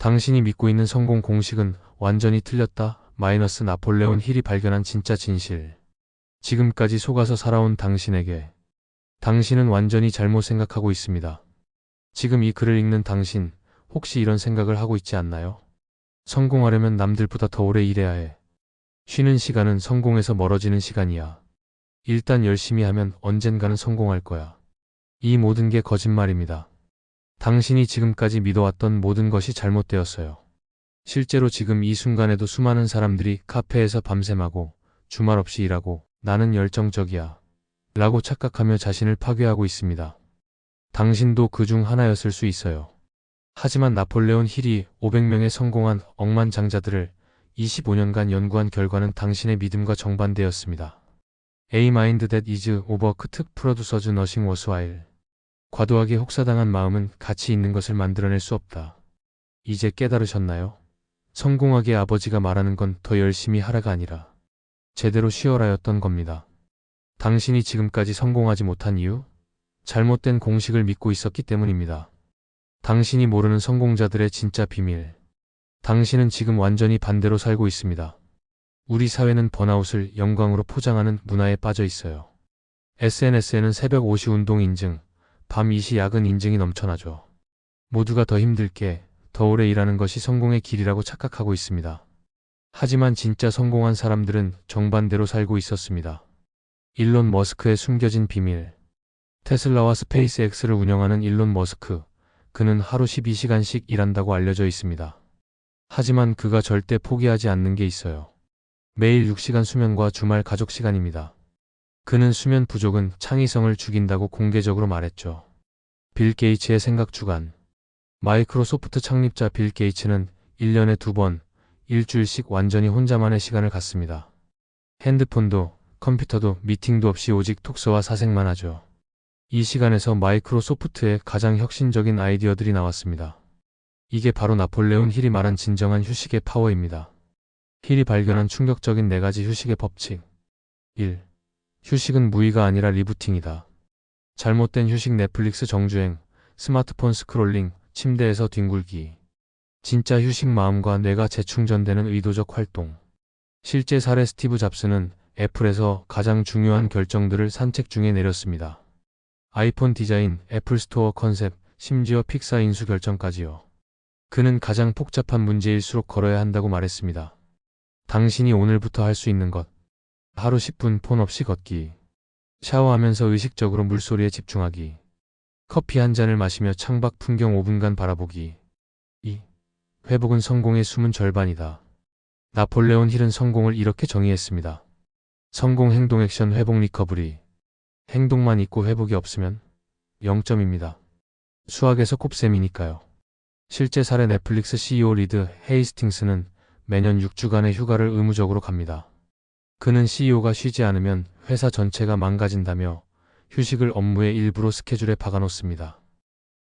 당신이 믿고 있는 성공 공식은 완전히 틀렸다. 마이너스 나폴레온 힐이 발견한 진짜 진실. 지금까지 속아서 살아온 당신에게 당신은 완전히 잘못 생각하고 있습니다. 지금 이 글을 읽는 당신, 혹시 이런 생각을 하고 있지 않나요? 성공하려면 남들보다 더 오래 일해야 해. 쉬는 시간은 성공에서 멀어지는 시간이야. 일단 열심히 하면 언젠가는 성공할 거야. 이 모든 게 거짓말입니다. 당신이 지금까지 믿어왔던 모든 것이 잘못되었어요. 실제로 지금 이 순간에도 수많은 사람들이 카페에서 밤샘하고 주말 없이 일하고 나는 열정적이야. 라고 착각하며 자신을 파괴하고 있습니다. 당신도 그 중 하나였을 수 있어요. 하지만 나폴레온 힐이 500명의 성공한 억만장자들을 25년간 연구한 결과는 당신의 믿음과 정반대였습니다. A mind that is overcooked produces nothing worthwhile. 과도하게 혹사당한 마음은 가치 있는 것을 만들어낼 수 없다. 이제 깨달으셨나요? 성공하게 아버지가 말하는 건 더 열심히 하라가 아니라 제대로 쉬어라였던 겁니다. 당신이 지금까지 성공하지 못한 이유? 잘못된 공식을 믿고 있었기 때문입니다. 당신이 모르는 성공자들의 진짜 비밀. 당신은 지금 완전히 반대로 살고 있습니다. 우리 사회는 번아웃을 영광으로 포장하는 문화에 빠져 있어요. SNS에는 새벽 5시 운동 인증, 밤 2시 야근 인증이 넘쳐나죠. 모두가 더 힘들게, 더 오래 일하는 것이 성공의 길이라고 착각하고 있습니다. 하지만 진짜 성공한 사람들은 정반대로 살고 있었습니다. 일론 머스크의 숨겨진 비밀. 테슬라와 스페이스X를 운영하는 일론 머스크. 그는 하루 12시간씩 일한다고 알려져 있습니다. 하지만 그가 절대 포기하지 않는 게 있어요. 매일 6시간 수면과 주말 가족 시간입니다. 그는 수면 부족은 창의성을 죽인다고 공개적으로 말했죠. 빌 게이츠의 생각 주간. 마이크로소프트 창립자 빌 게이츠는 1년에 두 번, 일주일씩 완전히 혼자만의 시간을 갖습니다. 핸드폰도, 컴퓨터도, 미팅도 없이 오직 톡서와 사색만 하죠. 이 시간에서 마이크로소프트의 가장 혁신적인 아이디어들이 나왔습니다. 이게 바로 나폴레온 힐이 말한 진정한 휴식의 파워입니다. 힐이 발견한 충격적인 네 가지 휴식의 법칙. 1. 휴식은 무의가 아니라 리부팅이다. 잘못된 휴식 넷플릭스 정주행, 스마트폰 스크롤링, 침대에서 뒹굴기. 진짜 휴식 마음과 뇌가 재충전되는 의도적 활동. 실제 사례 스티브 잡스는 애플에서 가장 중요한 결정들을 산책 중에 내렸습니다. 아이폰 디자인, 애플 스토어 컨셉, 심지어 픽사 인수 결정까지요. 그는 가장 복잡한 문제일수록 걸어야 한다고 말했습니다. 당신이 오늘부터 할 수 있는 것. 하루 10분 폰 없이 걷기. 샤워하면서 의식적으로 물소리에 집중하기. 커피 한 잔을 마시며 창밖 풍경 5분간 바라보기. 2. 회복은 성공의 숨은 절반이다. 나폴레온 힐은 성공을 이렇게 정의했습니다. 성공 행동 액션 회복 리커브리. 행동만 있고 회복이 없으면 0점입니다. 수학에서 곱셈이니까요. 실제 사례 넷플릭스 CEO 리드 헤이스팅스는 매년 6주간의 휴가를 의무적으로 갑니다. 그는 CEO가 쉬지 않으면 회사 전체가 망가진다며 휴식을 업무의 일부로 스케줄에 박아놓습니다.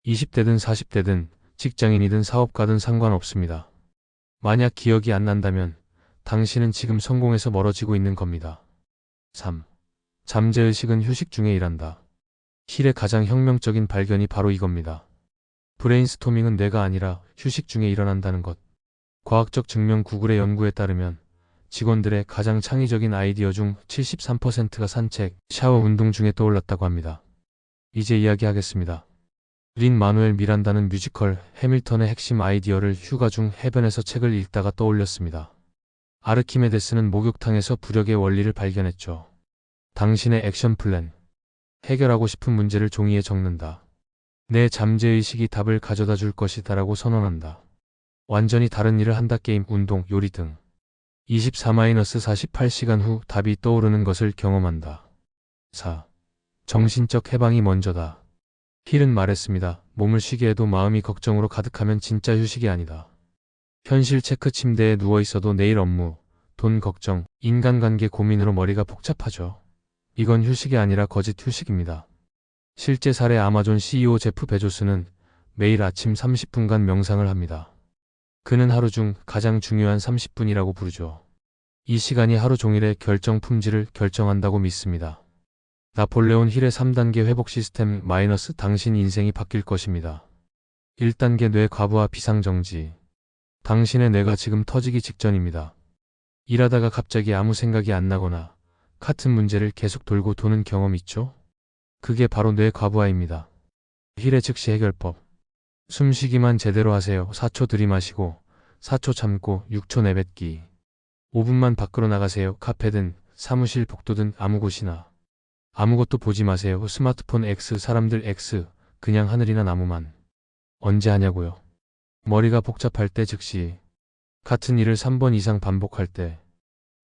20대든 40대든 직장인이든 사업가든 상관없습니다. 만약 기억이 안 난다면 당신은 지금 성공에서 멀어지고 있는 겁니다. 3. 잠재의식은 휴식 중에 일한다. 힐의 가장 혁명적인 발견이 바로 이겁니다. 브레인스토밍은 뇌가 아니라 휴식 중에 일어난다는 것. 과학적 증명 구글의 연구에 따르면 직원들의 가장 창의적인 아이디어 중 73%가 산책, 샤워 운동 중에 떠올랐다고 합니다. 이제 이야기하겠습니다. 린 마누엘 미란다는 뮤지컬 해밀턴의 핵심 아이디어를 휴가 중 해변에서 책을 읽다가 떠올렸습니다. 아르키메데스는 목욕탕에서 부력의 원리를 발견했죠. 당신의 액션 플랜. 해결하고 싶은 문제를 종이에 적는다. 내 잠재의식이 답을 가져다 줄 것이다라고 선언한다. 완전히 다른 일을 한다 게임, 운동, 요리 등. 24-48시간 후 답이 떠오르는 것을 경험한다. 4. 정신적 해방이 먼저다. 힐은 말했습니다. 몸을 쉬게 해도 마음이 걱정으로 가득하면 진짜 휴식이 아니다. 현실 체크 침대에 누워 있어도 내일 업무, 돈 걱정, 인간관계 고민으로 머리가 복잡하죠. 이건 휴식이 아니라 거짓 휴식입니다. 실제 사례 아마존 CEO 제프 베조스는 매일 아침 30분간 명상을 합니다. 그는 하루 중 가장 중요한 30분이라고 부르죠. 이 시간이 하루 종일의 결정 품질을 결정한다고 믿습니다. 나폴레온 힐의 3단계 회복 시스템 마이너스 당신 인생이 바뀔 것입니다. 1단계 뇌 과부하 비상정지. 당신의 뇌가 지금 터지기 직전입니다. 일하다가 갑자기 아무 생각이 안 나거나 같은 문제를 계속 돌고 도는 경험 있죠? 그게 바로 뇌 과부하입니다. 힐의 즉시 해결법. 숨쉬기만 제대로 하세요. 4초 들이마시고 4초 참고 6초 내뱉기. 5분만 밖으로 나가세요. 카페든 사무실 복도든 아무 곳이나. 아무것도 보지 마세요. 스마트폰 X, 사람들 X, 그냥 하늘이나 나무만. 언제 하냐고요? 머리가 복잡할 때 즉시. 같은 일을 3번 이상 반복할 때.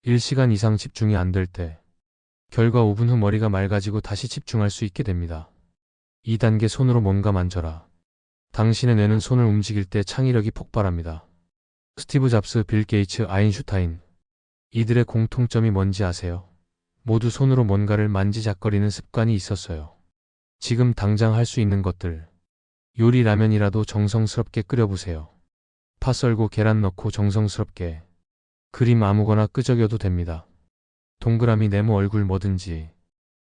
1시간 이상 집중이 안 될 때. 결과 5분 후 머리가 맑아지고 다시 집중할 수 있게 됩니다. 2단계 손으로 뭔가 만져라. 당신의 뇌는 손을 움직일 때 창의력이 폭발합니다. 스티브 잡스, 빌 게이츠, 아인슈타인. 이들의 공통점이 뭔지 아세요? 모두 손으로 뭔가를 만지작거리는 습관이 있었어요. 지금 당장 할 수 있는 것들. 요리 라면이라도 정성스럽게 끓여보세요. 파 썰고 계란 넣고 정성스럽게. 그림 아무거나 끄적여도 됩니다. 동그라미 네모 얼굴 뭐든지.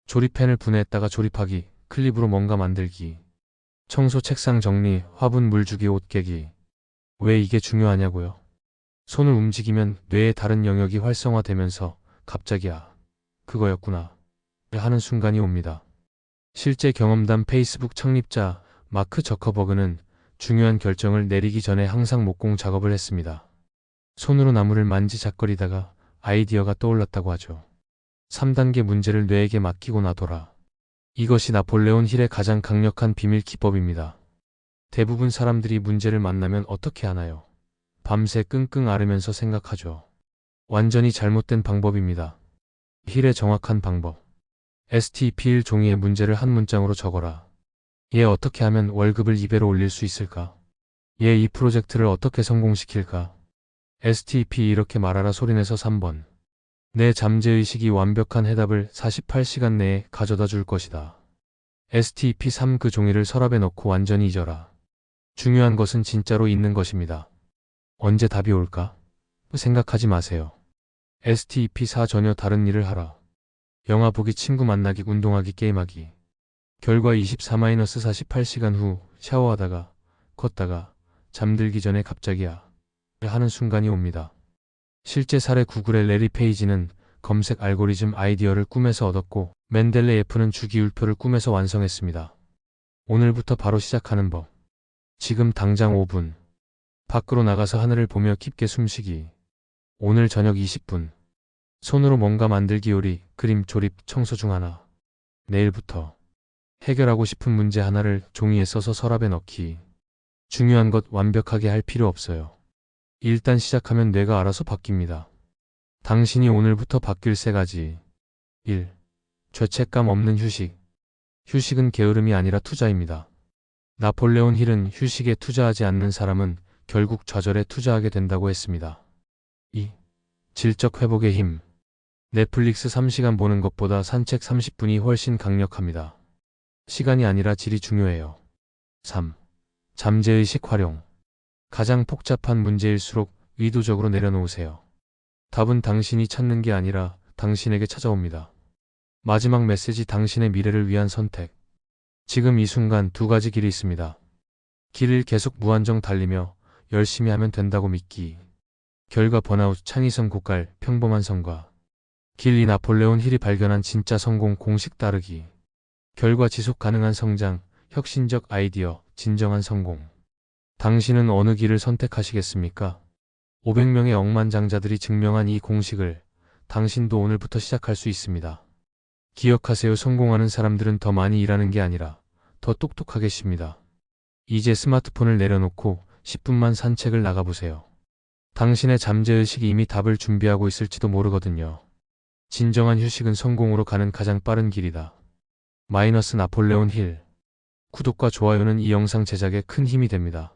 조립펜을 분해했다가 조립하기, 클립으로 뭔가 만들기. 청소 책상 정리, 화분 물 주기 옷 깨기. 왜 이게 중요하냐고요? 손을 움직이면 뇌의 다른 영역이 활성화되면서 갑자기 아, 그거였구나. 하는 순간이 옵니다. 실제 경험담 페이스북 창립자 마크 저커버그는 중요한 결정을 내리기 전에 항상 목공 작업을 했습니다. 손으로 나무를 만지작거리다가 아이디어가 떠올랐다고 하죠. 3단계 문제를 뇌에게 맡기고 나더라. 이것이 나폴레온 힐의 가장 강력한 비밀 기법입니다. 대부분 사람들이 문제를 만나면 어떻게 하나요? 밤새 끙끙 앓으면서 생각하죠. 완전히 잘못된 방법입니다. 힐의 정확한 방법. STP1 종이에 문제를 한 문장으로 적어라. 얘 어떻게 하면 월급을 2배로 올릴 수 있을까? 얘 이 프로젝트를 어떻게 성공시킬까? STP 이렇게 말하라 소리내서 3번. 내 잠재의식이 완벽한 해답을 48시간 내에 가져다 줄 것이다. STP3 그 종이를 서랍에 넣고 완전히 잊어라. 중요한 것은 진짜로 있는 것입니다. 언제 답이 올까? 생각하지 마세요. STP4 전혀 다른 일을 하라. 영화 보기, 친구 만나기, 운동하기, 게임하기. 결과 24-48시간 후 샤워하다가, 걷다가, 잠들기 전에 갑자기야. 하는 순간이 옵니다. 실제 사례 구글의 레리 페이지는 검색 알고리즘 아이디어를 꿈에서 얻었고, 맨델레예프는 주기율표를 꿈에서 완성했습니다. 오늘부터 바로 시작하는 법. 지금 당장 5분. 밖으로 나가서 하늘을 보며 깊게 숨쉬기. 오늘 저녁 20분. 손으로 뭔가 만들기 요리, 그림, 조립, 청소 중 하나. 내일부터. 해결하고 싶은 문제 하나를 종이에 써서 서랍에 넣기. 중요한 것 완벽하게 할 필요 없어요. 일단 시작하면 뇌가 알아서 바뀝니다. 당신이 오늘부터 바뀔 세 가지. 1. 죄책감 없는 휴식. 휴식은 게으름이 아니라 투자입니다. 나폴레온 힐은 휴식에 투자하지 않는 사람은 결국 좌절에 투자하게 된다고 했습니다. 2. 질적 회복의 힘. 넷플릭스 3시간 보는 것보다 산책 30분이 훨씬 강력합니다. 시간이 아니라 질이 중요해요. 3. 잠재의식 활용. 가장 복잡한 문제일수록 의도적으로 내려놓으세요. 답은 당신이 찾는 게 아니라 당신에게 찾아옵니다. 마지막 메시지 당신의 미래를 위한 선택. 지금 이 순간 두 가지 길이 있습니다. 길을 계속 무한정 달리며 열심히 하면 된다고 믿기. 결과 번아웃, 창의성 고갈, 평범한 성과. 길이 나폴레온 힐이 발견한 진짜 성공 공식 따르기. 결과 지속 가능한 성장, 혁신적 아이디어, 진정한 성공. 당신은 어느 길을 선택하시겠습니까? 500명의 억만장자들이 증명한 이 공식을 당신도 오늘부터 시작할 수 있습니다. 기억하세요. 성공하는 사람들은 더 많이 일하는 게 아니라 더 똑똑하게 쉽니다. 이제 스마트폰을 내려놓고 10분만 산책을 나가보세요. 당신의 잠재의식이 이미 답을 준비하고 있을지도 모르거든요. 진정한 휴식은 성공으로 가는 가장 빠른 길이다. 마이너스 나폴레온 힐. 구독과 좋아요는 이 영상 제작에 큰 힘이 됩니다.